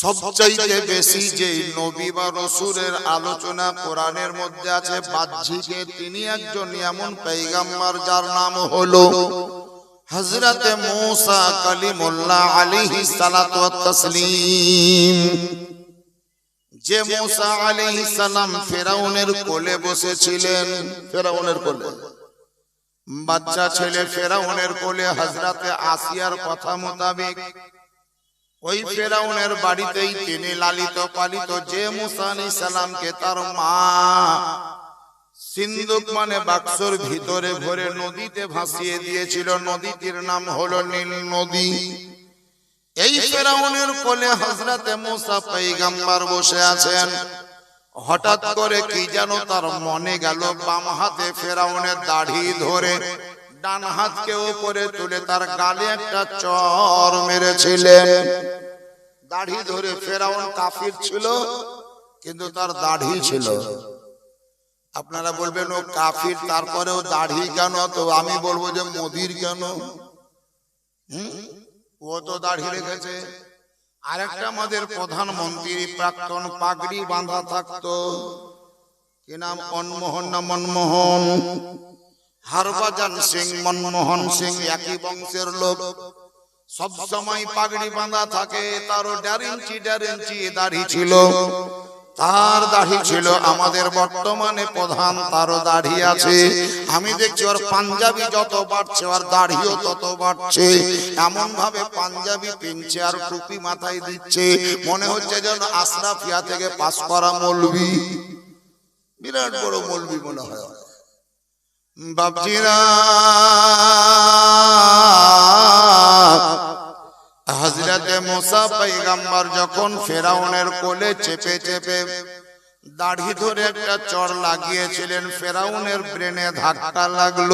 সবচাইতে বেশি যে নবী বা রসুরের আলোচনা কোরআনের মধ্যে আছে, বাহ্যিকে তিনি একজন এমন পেগাম্বার যার নাম হলো হজরতে মুসা কালিমুল্লাহ আলাইহি সালাতু ওয়াত তাসলিম। যে মুসা আলাইহিস সালাম ফেরাউনের কোলে বসেছিলেন, ফেরাউনের কোলে। বাচ্চা ছেলে ফেরাউনের কোলে হজরতে আসিয়ার কথা মোতাবেক ওই ফেরাউনের বাড়িতেই তিনি লালিত পালিত যে মুসা আলাইহিস সালামকে তার মা। সিন্ধুক মানে বাক্সর ভিতরে ভরে নদীতে ভাসিয়ে দিয়েছিল। নদীটির নাম হলো নীল নদী। এই ফেরাউনের কোলে হজরতে মুসা পৈগম্বর বসে আছেন। হঠাৎ করে কি যেন তার মনে গেল বাম হাতে ফেরাউনের দাড়ি ধরে। ডান হাতকে উপরে তুলে তার গালে একটা চর মেরেছিলেন। দাড়ি ধরে ফেরাউন কাফির ছিল, কিন্তু তার দাড়ি ছিল। আপনারা বলবেন, ও কাফির, তারপরেও দাড়ি কেন? তো আমি বলব যে মোদির কেন? ও তো দাড়ি রেখেছে। আরেকটা আমাদের প্রধানমন্ত্রী প্রাক্তন পাগড়ি বাঁধা থাকতো। কি নাম? মনমোহন না মনমোহন? হরভজন সিং, মনমোহন সিং, একই বংশের লোক। সব সময় পাগড়ি বাঁধা থাকে, তারও দেড় ইঞ্চি, দাড়ি ছিল। তার দাড়ি ছিল আমাদের বর্তমানে প্রধান, তারও দাড়ি আছে। আমি দেখছি ওর পাঞ্জাবি যত বাড়ছে, ওর দাড়িও তত বাড়ছে। এমন ভাবে পাঞ্জাবি পিনছে আর টুপি মাথায় দিচ্ছে। মনে হচ্ছে যেন আশরাফিয়া থেকে পাস করা মৌলবি বিরাট বড় মৌলবি মনে হয়। যখন ফেরাউনের কোলে চেপে চেপে দাড়ি ধরে একটা চর লাগিয়েছিলেন ফেরাউনের ব্রেনে ধাক্কা লাগল।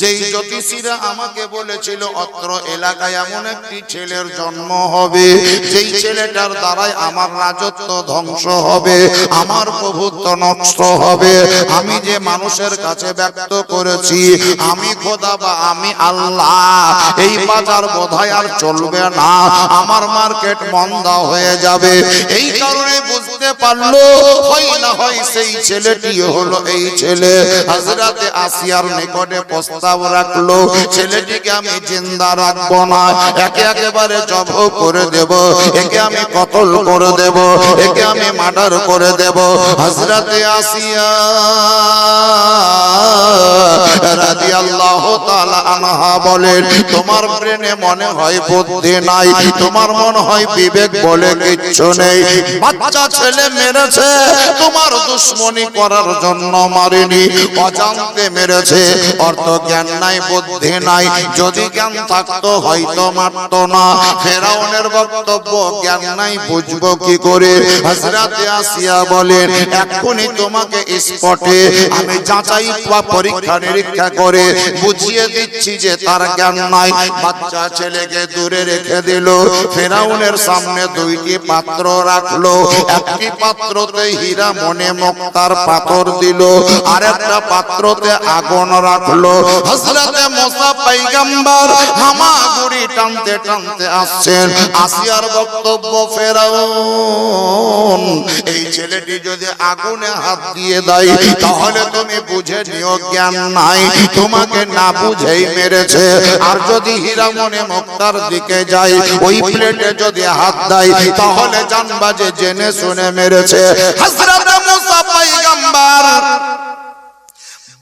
যেই জ্যোতিষীরা আমাকে বলেছিল, অত্র এলাকায় এমন একটি ছেলের জন্ম হবে, যেই ছেলেটার দ্বারাই আমার রাজত্ব ধ্বংস হবে, আমার প্রভুত্ব নষ্ট হবে। আমি যে মানুষের কাছে ব্যক্ত করেছি, আমি খোদা বা আমি আল্লাহ, এই বাজার বোধহয় আর চলবে না, আমার মার্কেট মন্দা হয়ে যাবে। এই কারণে বুঝতে পারল, হয় না হয় সেই ছেলেটি হলো এই ছেলে। হাজরাতে আসিয়ার নিকটে প্রস্তাব রাখল, ছেলেটিকে আমি জিন্দা রাখব না। একে একেবারে জব করে দেব, একে আমি কতল করে দেব, একে আমি মার্ডার করে দেব। হাজরাতে আসিয়া তোমার মনে হয় বিবেক বলে নেই। ছেলে মেরেছে, তোমার করার জন্য মারেনি মেরেছে। অর্থ জ্ঞান নাই, বুদ্ধি নাই। যদি জ্ঞান থাকতো হয়তো মারতো না। ফেরাউনের বক্তব্য, জ্ঞান নাই, বুঝব কি করে? হযরতে আসিয়া বলেন, এক্ষুনি তোমাকে স্পটে আমি যাচাই বা পরীক্ষা নিরীক্ষা করে বুঝিয়ে দিচ্ছি যে তার জ্ঞান নাই। বাচ্চা ছেলেকে দূরে রেখে দিল। ফেরাউনের সামনে দুইটি পাত্র রাখল। একটি পাত্রতে হীরা মনে মুক্তার পাথর দিল। আর একটা পাত্রতে আগুন রাখল। হযরতে মুসা পয়গম্বর হামাগুড়ি টানতে টানতে আসছেন। আসিয়ার বক্তব্য, ফেরাউন, এই ছেলেটি যদি আগুনে হাত দিয়ে দেয়, তাহলে তুমি বুঝে নিও জ্ঞান নাই। তোমাকে না বুঝেই মেরেছে। আর যদি হীরামনে মুক্তার দিকে যাই ওই প্লেটে যদি হাত দেয়, তাহলে জানবা যে জেনে শুনে মেরেছে। হযরত মুসা পয়গম্বর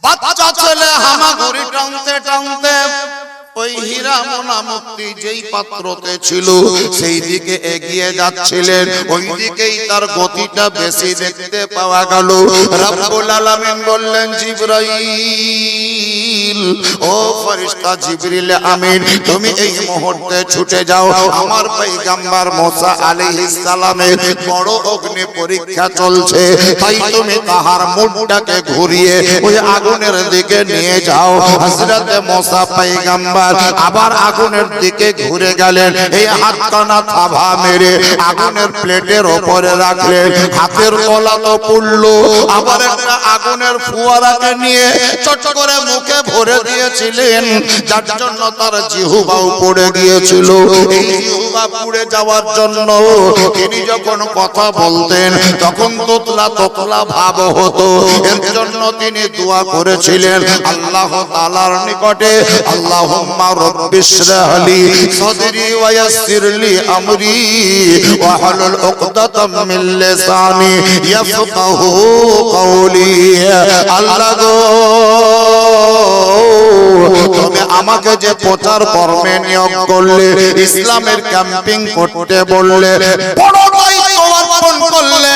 বাচ্চা ছেলে হামাগুড়ি টানতে টানতে। ওই হীরা মোনা মুক্তি যেই পাত্রতে ছিল, সেই দিকে এগিয়ে যাচ্ছিলেন। ওই দিকেই তার গতিটা বেশি দেখতে পাওয়া গেল। রব্বুল আলামিন বললেন, জিবরাইল, ও ফেরেশতা জিবরিল আমিন, তুমি এই মুহূর্তে ছুটে যাও। আমার পয়গম্বর মুসা আলাইহিস সালামের বড় অগ্নি পরীক্ষা চলছে। তাই তুমি তাহার মুখটাকে ঘুরিয়ে ওই আগুনের দিকে নিয়ে যাও। হযরতে মুসা পয়গম্বর আবার আগুনের দিকে ঘুরে গেলেন। এই হাতখানা থাবা মেরে আগুনের প্লেটের ওপরে রাখলেন। হাতের তলা তো পুড়লো। আবার একটা আগুনের ফুয়ারাকে নিয়ে চট করে মুখে ভরে দিয়েছিলেন। যার জন্য তার জিহুবাও পড়ে গিয়েছিল। পুড়ে যাওয়ার জন্য তিনি যখন কথা বলতেন, তখন তোতলা তোতলা ভাব হতো। এর জন্য তিনি দোয়া করেছিলেন, আল্লাহ তাআলার নিকটে, আল্লাহুম্মা রব্বিশরাহলি সাদরি ওয়া ইয়াসসিরলি আমরি ওয়া হালুল উকদাতাম মিন লিসানি ইয়াফকাহু কওলি। আল্লাহ গো, তুমি আমাকে যে প্রচার কর্মে নিয়োগ করলে, ইসলামের ক্যাম্পিং করতে বললে, বড় দায়িত্ব অর্পণ করলে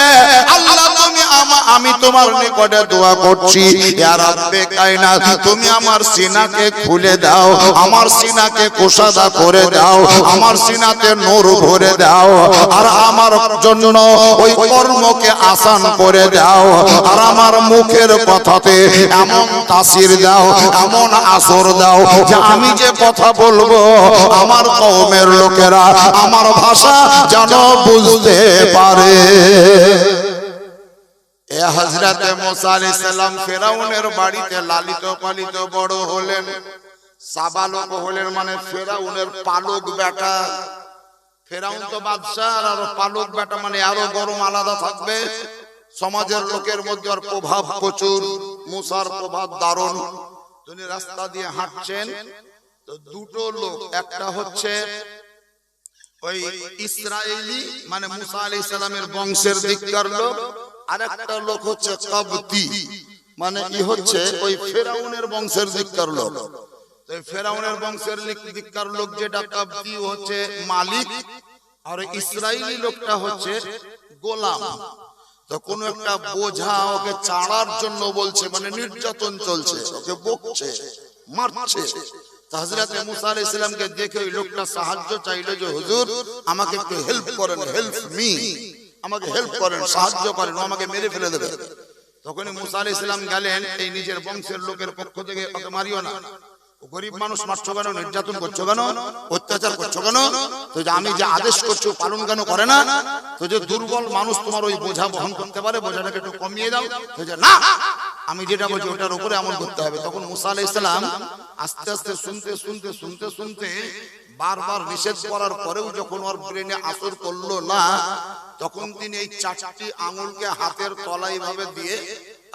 আমা- তোমার নিকটে দোয়া করছি। ইয়া রাব্বে কায়নাত তুমি আমার সিনাকে খুলে দাও, আমার সিনাকে কোষাদা করে দাও, আমার সিনাতে নূর ভরে দাও, আর আমার জন্য ওই কর্মকে আসান করে দাও, আর আমার মুখের কথাতে এমন তাসির দাও, এমন আসর দাও, যে আমি যে কথা বলব, আমার কওমের লোকেরা আমার ভাষা যেন বুঝতে পারে। এ হযরতে মুসা আলাইহিস সালাম ফেরাউনের বাড়িতে লালিত পালিত বড় হলেন, সাবালক হলেন মানে ফেরাউনের পালক বেটা। ফেরাউন তো আর পালক বেটা মানে আরও গরম আলাদা থাকবে। সমাজের লোকের মধ্যে আর প্রভাব প্রচুর, মুসার প্রভাব দারুণ। তিনি রাস্তা দিয়ে হাঁটছেন, তো দুটো লোক, একটা হচ্ছে ওই ইসরায়েলি মানে মুসা আলাইহিস সালামের বংশের দিককার লোক আর একটা লোক হচ্ছে কাবতি। মানে ই হচ্ছে ওই ফেরাউনের বংশের দিককার লোক। ফেরাউনের বংশের দিককার লোক যেটা কাবতি হচ্ছে মালিক, আর ইসরায়েলি লোকটা হচ্ছে গোলাম। তো কোন একটা বোঝা ওকে চাড়ার জন্য বলছে মানে নির্যাতন চলছে, ওকে বকছে, মারছে। তো হযরতে মুসা আলাইহিস সালামকে দেখে ওই লোকটা সাহায্য চাইলো যে, হুজুর, আমাকে একটু হেল্প করেন হেল্প মি আমাকে হেল্প করেন, সাহায্য করেন আমাকে মেরে ফেলে দেবে। তখনই মুসা আলাইহিস সালাম গেলেন, এই নিজের বংশের লোকের পক্ষ থেকে ওকে মারিও না। গরিব মানুষ, মারছো কেন? নির্যাতন করছ কেন? অত্যাচার করছ কেন? তো যে আমি যে আদেশ করছ পালন কেন করে না? তো যে দুর্বল মানুষ তোমার ওই বোঝা বহন করতে পারে, বোঝাটাকে একটু কমিয়ে দাও। তো যে না, আমি যেটা বলছি, ওটার উপরে আমল করতে হবে। তখন মুসা আলাইহিস সালাম আস্তে আস্তে শুনতে শুনতে শুনতে শুনতে বারবার নিষেধ করার পরেও যখন ওর ব্রেনে আসর করল না, তখন তিনি এই চারটি আঙুলকে হাতের তলায় ভাবে দিয়ে,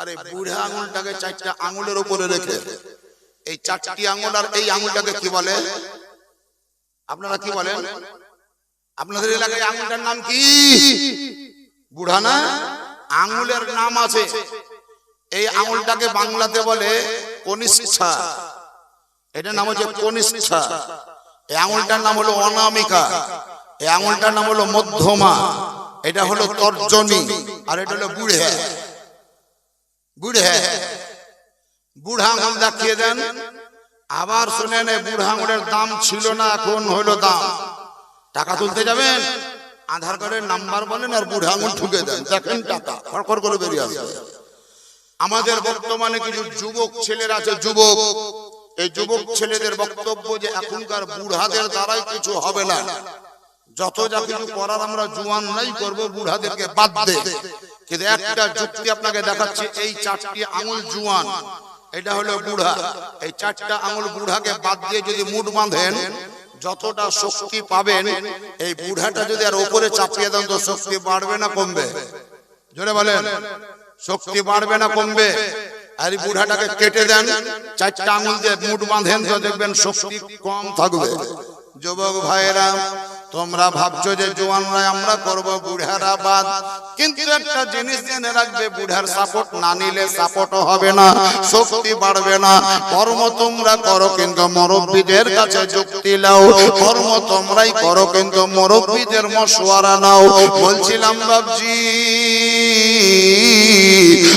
আরে বুড়া আঙুলটাকে চারটা আঙুলের উপরে রেখে, এই চারটি আঙুল আর এই আঙুলটাকে কি বলে? আপনারা কি বলেন? আপনাদের এলাকায় আঙুলটার নাম কি? বুড়া না? আঙুলের নাম আছে। এই আঙুলটাকে বাংলাতে বলে কনিষ্ঠা। এটার নাম হচ্ছে কনিষ্ঠা। এই আঙুলটার নাম হলো অনামিকা। এই আঙুলটার নাম হলো মধ্যমা। এটা হলো তর্জনী, আর এটা হলো বুড়ে। বুড়ে। বুড়া আঙুল দেখিয়ে দেন? আবার শুনেন এই বুড়া আঙুলের দাম ছিল না এখন হলো দাম। টাকা তুলতে যাবেন? আধার কার্ডের নাম্বার বলেন আর বুড়া আঙুল ঠুকে দেন। দেখেন টাকা, খড়খড় করে বেরিয়ে আসবে। আমাদের বর্তমানে কিছু যুবক, ছেলেরা আছে, যুবক। এই যুবক ছেলেদের বক্তব্য যে এখনকার বুড়াদের দ্বারাই কিছু হবে না। যত যা কিছু করার আমরা জুয়ান নাই করব, বুড়াদেরকে বাদ দে। কিন্তু একটা যুক্তি আপনাকে দেখাচ্ছি, এই চারটি আঙুল জুয়ান, এটা হলো বুড়া। এই চারটা আঙুল বুড়াকে বাদ দিয়ে যদি মুঠ বাঁধেন, যতটা শক্তি পাবেন, এই বুড়াটা যদি আর উপরে চাপিয়ে দেন, তো শক্তি বাড়বে না কমবে। জোরে বলেন, শক্তি বাড়বে না কমবে। আর এই বুড়াটাকে কেটে দেন। চারটা আঙুল দিয়ে মুঠ বাঁধেন, তো দেখবেন শক্তি কম থাকবে। যুবক ভাইরা তোমরা ভাবছ যে জোয়ানরা আমরা করব বুড়ারা বাদ। কিন্তু একটা জিনিস জেনে রাখবে, বুড়ার সাপোর্ট না নিলে সাপোর্টও হবে না, শক্তি বাড়বে না। কর্ম তোমরা করো কিন্তু মুরব্বীদের কাছে যুক্তি নাও। কর্ম তোমরাই করো কিন্তু মুরব্বীদের মশওয়ারা নাও। বলছিলাম বাবজি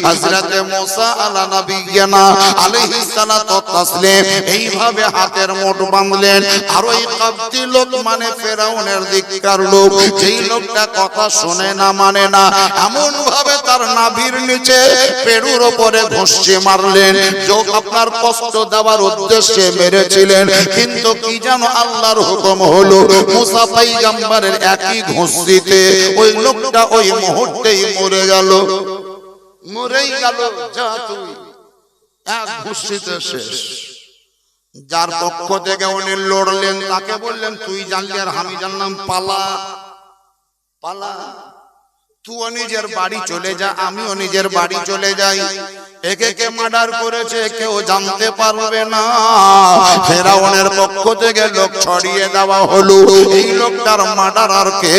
হযরতে মুসা আলা নবিয়্যানা আলাইহিস সালাতু তাসলিম এইভাবে হাতের মুঠ বাঁধলেন। আর ওই কাবতি লোক মানে ফেরাউনের দিককার লোক যেই লোকটা কথা শুনে না মানে না। এমন ভাবে তার নাভির নিচে পেড়ুর ওপরে ঘষে মারলেন। যোগ আপনার কষ্ট দেওয়ার উদ্দেশ্যে মেরেছিলেন। কিন্তু কি জানো আল্লাহর হুকুম হলো? মুসা পাইগাম্বারের একই ঘুষিতে ওই লোকটা ওই মুহূর্তেই মরে গেল। মরেই গেল, যা তুই। এক ঘুষিতে শেষ। যার পক্ষ থেকে উনি লড়লেন তাকে বললেন তুই জানলি আর আমি জানলাম পালা। পালা? তুইও নিজের বাড়ি চলে যা আমিও নিজের বাড়ি চলে যাই একে কে মার্ডার করেছে কেউ জানতে পারবে না। ফেরাউনের পক্ষ থেকে লোক ছড়িয়ে দেওয়া হলো। এই লোকটার মার্ডারার কে?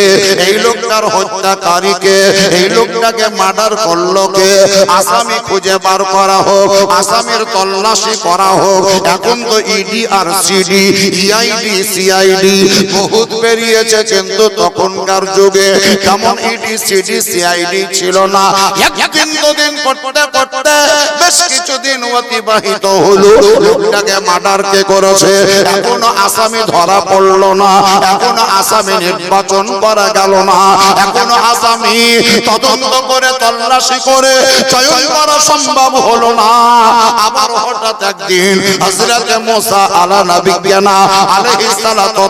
এই লোকটার হত্যাকারী কে? এই লোকটাকে মার্ডার করল কে? আসামি খুঁজে বার করা হোক আসামির তল্লাশি করা হোক। এখন তো ইডি আর সিডি ইআইডি সিআইডি বহুত বেরিয়েছে কিন্তু তখনকার যুগে। কেমন ইডি সিডি সিআইডি ছিল না। একদিন দুদিন করতে করতে বেশ কিছুদিন অতিবাহিত হলো। লোকটাকে মার্ডার কে করেছে। এখনও আসামি ধরা পড়ল না। এখনও আসামি নির্বাচন করা গেল না। এখনও আসামি তদন্ত করে তল্লাশি করে চয়ন করা সম্ভব হলো না। আবার হঠাৎ একদিন হযরতে মুসা আলা নবিয়ানা আলাইহিস সালাতু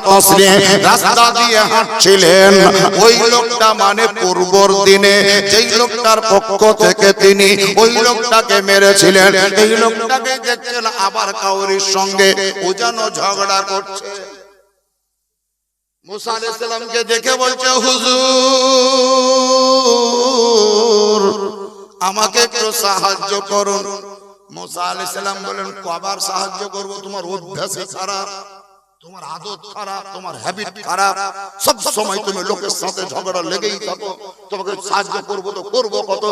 রাস্তা দিয়ে হাঁটছিলেন। ওই লোকটা মানে পূর্বর দিনে যেই লোকটার পক্ষ থেকে তিনি ওই লোকটাকে মেরেছিলেন, এই লোকটাকে দেখছেন আবার কাউরির সঙ্গে উজানো ঝগড়া করছে। মুসা আলাইহিস সালামকে দেখে বলছে, হুজুর, আমাকে একটু সাহায্য করুন। মুসা আলাইহিস সালাম বলেন, কবার সাহায্য করব? তোমার অভ্যাসই খারাপ। তোমার আদত খারাপ তোমার হ্যাবিট খারাপ। সব সময় তুমি লোকের সাথে ঝগড়া লেগেই থাকো। তোমাকে সাহায্য করব তো করব কত?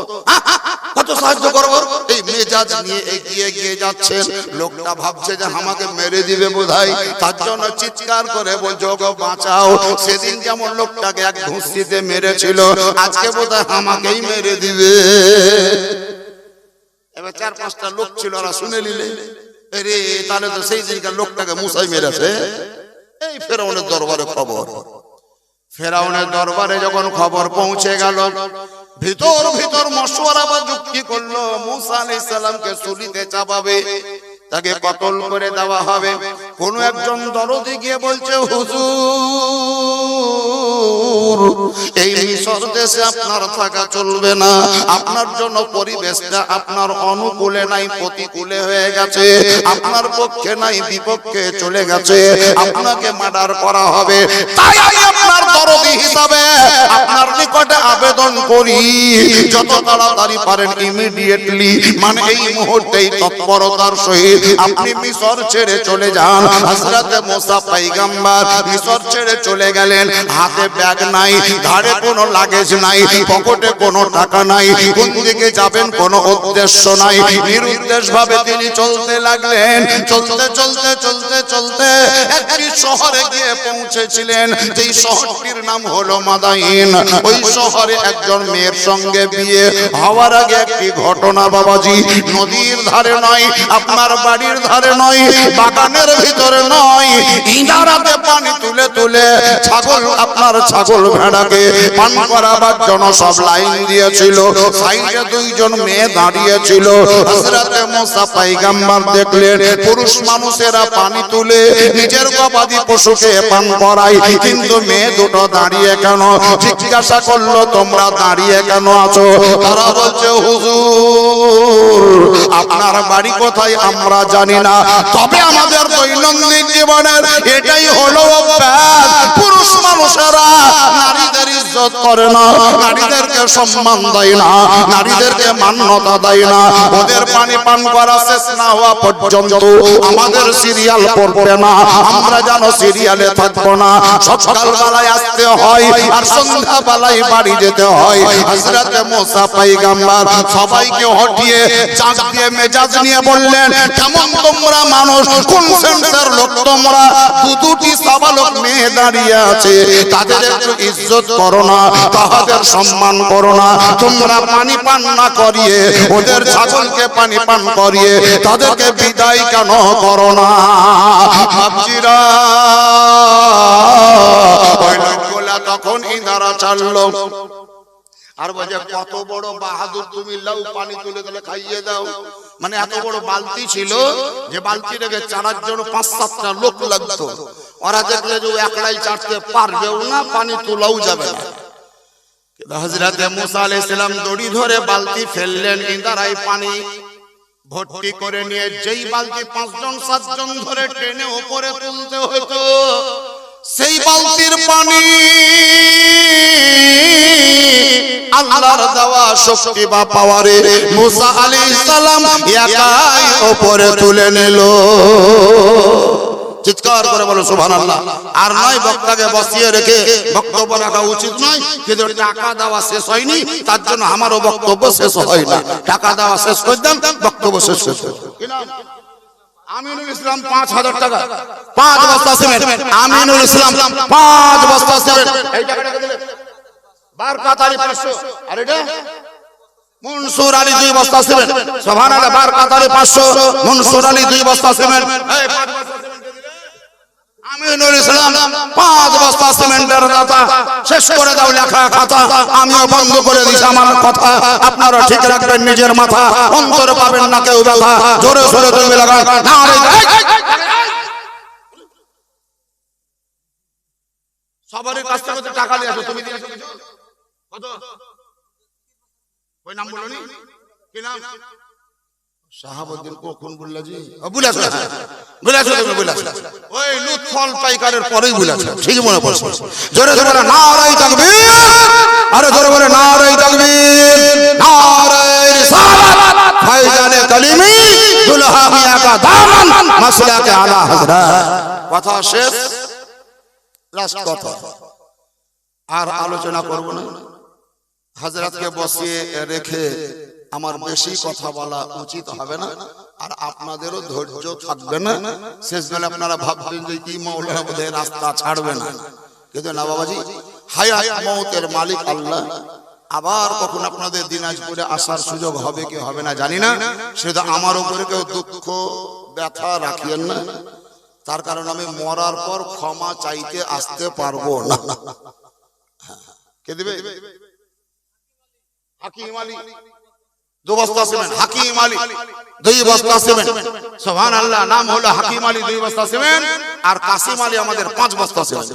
কত? সাহায্য করব? এই মেজাজ নিয়ে এগিয়ে গিয়ে যাচ্ছেন। লোকটা ভাবছে যে আমাকে মেরে দিবে বোধহয়। তার জন্য চিৎকার করে বলছে ওগো বাঁচাও। সেদিন যেমন লোকটাকে এক ঘুষিতে মেরেছিল আজকে বোধহয় আমাকেই মেরে দিবে। এবার চার পাঁচটা লোক ছিল ওরা শুনে নিলে। রে তাহলে তো সেই দিনকার লোকটাকে মুসাই মেরেছে। এই ফেরাউনের দরবারে খবর। ফেরাউনের দরবারে যখন খবর পৌঁছে গেল, ভিতর ভিতর মশওয়ারা বা যুক্তি করল, মুসা আলাইহিস সুলিতে চাপাবে। তাকে কতল করে দেওয়া হবে। কোন একজন দরদি গিয়ে বলছে হুজুর এই মিশর দেশে আপনার থাকা চলবে না। আপনার জন্য পরিবেশটা আপনার অনুকূলে নাই প্রতিকূলে হয়ে গেছে। আপনার পক্ষে নাই বিপক্ষে চলে গেছে। আপনাকে মার্ডার করা হবে। তাই আমি আপনার দরদি হিসাবে আপনার নিকটে আবেদন করি। যত তাড়াতাড়ি পারেন ইমিডিয়েটলি মানে এই মুহূর্তেই তৎপরতার সহিত আপনি মিশর ছেড়ে চলে যান। হযরতে মুসা পয়গম্বর মিশর ছেড়ে চলে গেলেন। হাতে ব্যাগ নাই ঘাড়ে কোনো লাগেজ নাই পকেটে কোনো টাকা নাই কোন দিকে যাবেন কোনো উদ্দেশ্য নাই। নিরুদ্দেশ ভাবে তিনি চলতে লাগলেন। চলতে চলতে চলতে চলতে একটি শহরে গিয়ে পৌঁছেছিলেন। যেই শহরটির নাম হলো মাদাইন। ওই শহরে একজন মেয়ের সঙ্গে বিয়ে হওয়ার আগে একটি ঘটনা বাবাজি নদীর ধারে নয় আপনার বাড়ির ধারে নয়, বাগানের ভিতরে নয়। ইনারাতে পানি তুলে তুলে ছাগল, আপনার ছাগল ভেড়াকে পান করাবার জন্য সব লাইন দিয়েছিল। সাইডে দুইজন মেয়ে দাঁড়িয়েছিল। হযরতে মুসা পয়গম্বর দেখলেন, পুরুষ মানুষেরা পানি তুলে নিজের গবাদি পশুকে পান করায়, কিন্তু মেয়ে দুটো দাঁড়িয়ে কেন? জিজ্ঞাসা করল, তোমরা দাঁড়িয়ে কেন আছো? তারা বলছে, হুজুর, আপনার বাড়ি কোথায়? আমরা জানি না। তবে আমাদের দৈনন্দিন জীবনের এটাই হলো পুরুষ মানুষেরা নারীদের ইজ্জত করে না, নারীদেরকে সম্মান দেয় না, নারীদেরকে মান্যতা দেয় না। ওদের পানি পান করা শেষ না হওয়া পর্যন্ত আমাদের সিরিয়াল পড়বে না, আমরা যেন সিরিয়ালে থাকব না। সকাল বেলায় আসতে হয় আর সন্ধ্যা বেলায় বাড়ি যেতে হয়। হযরতে মুসা পয়গম্বর সবাইকে হটিয়ে চাঁদ দিয়ে মেজাজ নিয়ে বললেন, কেমন তোমরা মানুষ? কোন সেন্সের লোক তোমরা? দু দুটি সাবালক মেয়ে দাঁড়িয়ে আছে। তাদের একটু ইজ্জত করো না তাহাদের সম্মান করো না তোমরা পানি পান না করিয়ে, ওদের ছাগলকে পানি পান করিয়ে, তাদেরকে বিদায় কেন করো না তখন ইনারা চাললো। আর বলছে কত বড় বাহাদুর তুমি, লাউ পানি তুলে তুলে খাইয়ে দাও। মানে এত বড় বালতি ছিল যে বালতি রেখে চারার জন্য পাঁচ সাতটা লোক লাগতো। ওরা দেখলে যে একলাই চাটতে পারবেও না, পানি তোলাও যাবে না। হজরতে মুসা আলাইহিস সালাম দড়ি ধরে বালতি ফেললেন ইন্দারাই পানি ভর্তি করে নিয়ে যেই বালতি পাঁচজন, সাতজন ধরে টেনে উপরে তুলতে হতো, সেই বালতির পানি আল্লাহর দেওয়া শক্তি বা পাওয়ারে মুসা আলাইহিস সালাম একাই উপরে তুলে নিল। চিৎকার করে বলো, সুবহানাল্লাহ। আর নয়, বক্তাকে বসিয়ে রেখে বক্তব্য রাখা উচিত নয়, কিন্তু টাকা দেওয়া শেষ হয়নি, তার জন্য আমারও বক্তব্য শেষ হয় না। টাকা দেওয়া শেষ করে দেন, বক্তব্য শেষ শেষ আমিনুল ইসলাম পাঁচ হাজার টাকা। পাঁচ বস্তা সিমেন্ট। আমিনুল ইসলাম পাঁচ বস্তা সিমেন্ট। এই টাকাটাকে দিলে বার কাতারি পাঁচশো। আর এটা? মনসুর আলী দুই বস্তা সিমেন্ট। সোহান আলী বার কাতারি পাঁচশো। মনসুর আলী দুই বস্তা সিমেন্ট। পাঁচ বস্তা সিমেন্ট আমিনুল ইসলাম পাঁচ বস্তা সিমেন্টের দাতা। শেষ করে দাও লেখা খাতা। আমিও বন্ধ করে দিছি আমার কথা। আপনারা ঠিক রাখবেন নিজের মাথা। অন্তরে পাবেন না কেউ ব্যথা। জোরে সোরে তুমি লাগান না সবারই কাছ থেকে টাকা নিয়ে আসো তুমি দিয়েছ কিছু? কত? ওই নাম বলো নি? কি নাম? শাহাবুদ্দিন কখন বললা জি? ওই লুৎফল পাইকারের পরেই ঠিক মনে পড়ছে। জোরে জোরে বলে নারাই তাকবীর। আরে জোরে বলে নারাই তাকবীর। নারাই রিসালাত। ফাইজানে কালিমি। দুলহা মিয়া কা দামান। মাসলাকে আলা হযরত কথা শেষ। লাস্ট কথা। আর আলোচনা করব না। হাজরাতকে বসিয়ে রেখে আমার বেশি কথা বলা উচিত হবে না আর আপনাদেরও ধৈর্য থাকবে না। শেষ বেলা আপনারা ভাববেন যে কি মৌলানা বোধহয় রাস্তা ছাড়বে না। কিন্তু না বাবাজি হায়াত মৌতের মালিক আল্লাহ। আবার কখন আপনাদের দিনাজপুরে আসার সুযোগ হবে কি হবে না জানি না। সেটা আমার উপরে কেউ দুঃখ ব্যথা রাখিয়েন না। তার কারণ আমি মরার পর ক্ষমা চাইতে আসতে পারব না। কে দিবে? হাকিম আলী। দু বস্তা সিমেন্ট। হাকিম আলী। দুই বস্তা সিমেন্ট। সোহান আল্লাহ নাম হলো হাকিম আলী, দুই বস্তা সিমেন্ট। আর কাসিম আলী আমাদের পাঁচ বস্তা সিমেন্ট।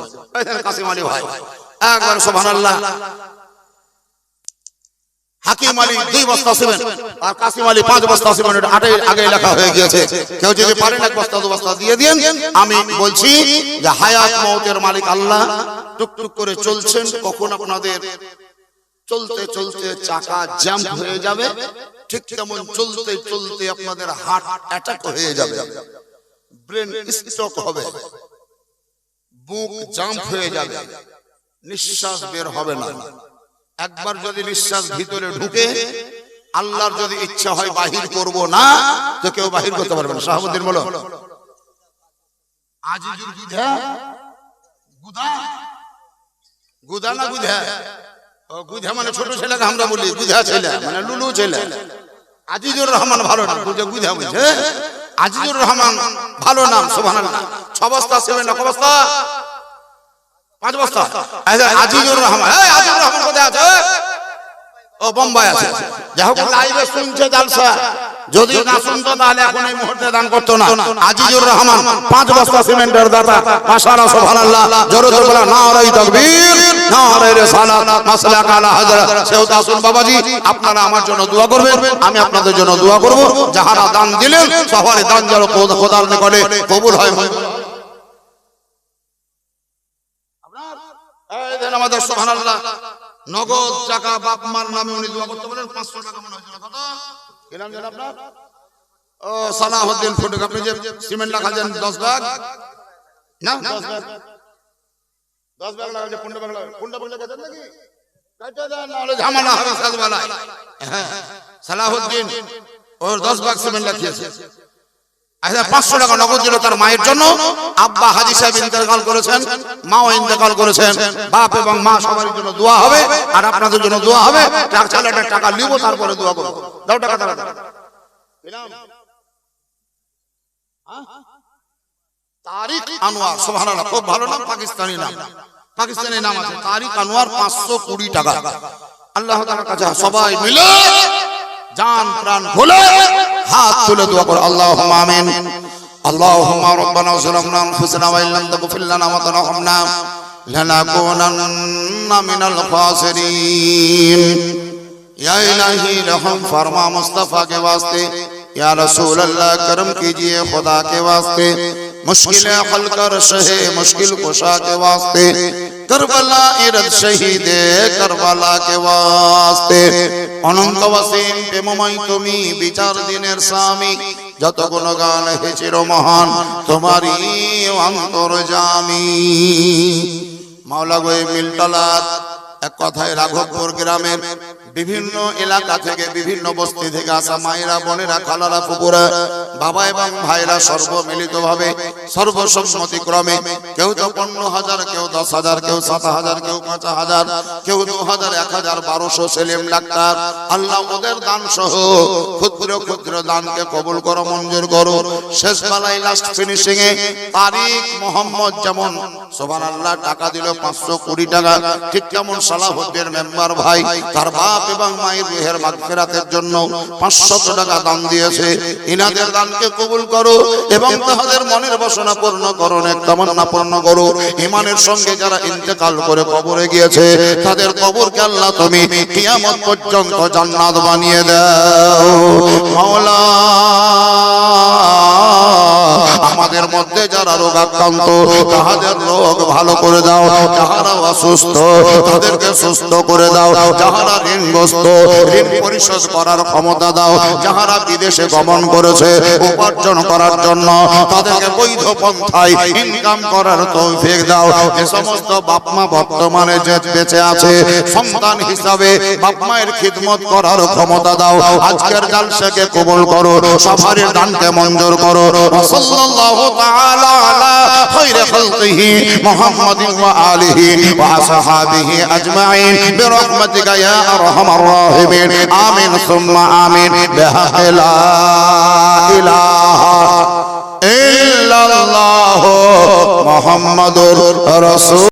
কাসিম আলী ভাই। একবার সোহান আল্লাহ হাকিম আলী, দুই বস্তা আর কাসিম আলী পাঁচ বস্তা আগে লেখা হয়ে গিয়েছে। কেউ যদি পারেন এক বস্তা, দু বস্তা দিয়ে আমি বলছি যে হায়াত মৌতের মালিক আল্লাহ টুকটুক করে চলছেন। কখন আপনাদের চলতে চলতে চাকা জ্যাম হয়ে যাবে। ঠিক তেমন চলতে চলতে আপনাদের হার্ট অ্যাটাক হয়ে যাবে। ব্রেন স্ট্রোক হবে। বুক জাম্প হয়ে যাবে। নিঃশ্বাস বের হবে না। একবার যদি নিঃশ্বাস ভিতরে ঢুকে আল্লাহর যদি ইচ্ছা হয় বাহির করব না তো কেউ বাহির করতে পারবে না। শাহাবুদ্দিন বলো। আজিজুর গুধা গুধা গুধা না গুধা গুধা মানে ছোট ছেলেকে আমরা বলি গুধা ছেলে মানে লুলু ছেলে। আজিজুর রহমান ভালো নাম গুধা গুধা বুঝে আজিজুর রহমান ভালো নাম সোভান ছ বস্তা সেভেন এক বস্তা? পাঁচ বস্তা। আচ্ছা, আজিজুর রহমান এই আজিজুর রহমান কোথায় আছে? ও বোম্বাই আছে। যাই হোক লাইভে শুনছে জালসা যদি না শুনতো তাহলে এখন এই মুহূর্তে দান করতো না। আজিজুর রহমান পাঁচ বস্তা সিমেন্টের দাতা। মাশাআল্লাহ সুবহানাল্লাহ। জোরে জোরে বলা নারাই তাকবীর নারাই রিসালাত। মাসলা কালা হযরত। সেও তাসুন বাবাজি আপনারা আমার জন্য দোয়া করবেন আমি আপনাদের জন্য দোয়া করব। যাহারা দান দিলেন সবার দান যেন খোদার নিকটে কবুল হয়। এই দেন আমাদের সুবহানাল্লাহ। নগদ টাকা বাপ মার নামে উনি দোয়া করতে বলেন পাঁচশো টাকা মনে হয়েছিল। কত? কি নাম জানেন আপনার? ও সালাহুদ্দিন ফটক আপনি যে সিমেন্ট লাগালেন দশ ভাগ না? দশ ভাগ দশ ভাগ লাগালে পনেরো ভাগ লাগালে পনেরো ভাগ লাগাতেন নাকি ঝামেলা হবে সাজবালায় হ্যাঁ সালাহুদ্দিন ওর দশ বাক্স সিমেন্ট রাখিয়েছে। আচ্ছা পাঁচশো টাকা নগদ দিল তার মায়ের জন্য। আব্বা হাজি সাহেব ইন্তেকাল করেছেন, মাও ইন্তেকাল করেছেন। বাপ এবং মা সবার জন্য দোয়া হবে, আর আপনাদের জন্য দোয়া হবে। টাকা তারপরে দোয়া করব। দাও টাকা আনোয়ার খুব ভালো নাম, পাকিস্তানি নাম। পাকিস্তানি নাম আছে আনোয়ার পাঁচশো কুড়ি টাকা। আল্লাহ কাছে সবাই মিলে جان پران খুলে ہاتھ تلے دعا کر اللہم آمین۔ اللہم ربنا ظلمنا انفسنا وان لم تغفر لنا وترحمنا لنكونن من الخاسرین۔ یا الہی لہم فرما مصطفیٰ کے واسطے، یا رسول اللہ، کرم کیجیے خدا کے واسطے، مشکل اقل کر شہے مشکل کشا کے واسطے۔ کربلا ارد شہید کربلا کے واسطے অনন্ত অসীম প্রেমময় তুমি, বিচার দিনের স্বামী। যত গুণ গান হে মহান, তোমারই অন্তর জামি। মাওলা গো মিলতলাত এক কথায় রাঘবপুর গ্রামের বিভিন্ন এলাকা থেকে বিভিন্ন বস্তি থেকে আসা মায়েরা বোনেরা খালারা পুকুরা বাবা এবং ভাইরা সর্বমিলিত ভাবে সর্বসম্মতি ক্রমে কেউ তো পনেরো হাজার কেউ দশ হাজার কেউ সাত হাজার কেউ পাঁচ হাজার কেউ দু হাজার এক হাজার বারোশো সেলিম ডাক্তার। আল্লাহ ওদের দান সহ ক্ষুদ্র ক্ষুদ্র দানকে কবুল করো মঞ্জুর করো। শেষ বেলায় লাস্ট ফিনিশিং এ তারিখ মোহাম্মদ যেমন সোভান আল্লাহ টাকা দিল পাঁচশো কুড়ি টাকা। ঠিক কেমন সালাহুদ্দিন মেম্বার ভাই তার বাপ এবং মায়ের রুহের মাগফিরাতের জন্য পাঁচশত টাকা দান দিয়েছে। ইনাদের দানকে কবুল করো এবং তাহাদের মনের বাসনা পূর্ণ করো এক তামান্না পূর্ণ করো। ইমানের সঙ্গে যারা ইন্তেকাল করে কবরে গিয়েছে, তাদের কবরকে আল্লাহ তুমি কিয়ামত পর্যন্ত জান্নাত বানিয়ে দাও। মাওলা, আমাদের মধ্যে যারা রোগাক্রান্ত তাহাদের রোগ ভালো করে দাও যাহারা অসুস্থ, তাদেরকে সুস্থ করে দাও, যাহারা ঋণগ্রস্ত ঋণ পরিশোধ করার ক্ষমতা দাও। যাহারা বিদেশে গমন করেছে, উপার্জন করার জন্য তাদেরকে বৈধ পন্থায় ইনকাম করার তৌফিক দাও। যে সমস্ত বাপ মা বর্তমানে যে বেঁচে আছে, সন্তান হিসাবে বাপ মায়ের খিদমত করার ক্ষমতা দাও। আজকের জালসাকে কবুল করো, সফারের দানকে মঞ্জুর করো। সাল্লাল্লাহু তাআলা আলা খায়রি খালকিহি মুহাম্মাদিন ওয়া আলিহি ওয়া আসহাবিহি আজমাইন। বিরহমাতিকা ইয়া রাহিমিন আমিন সুম্মা আমিন। ইল্লাল্লাহু মুহাম্মাদুর রাসূল।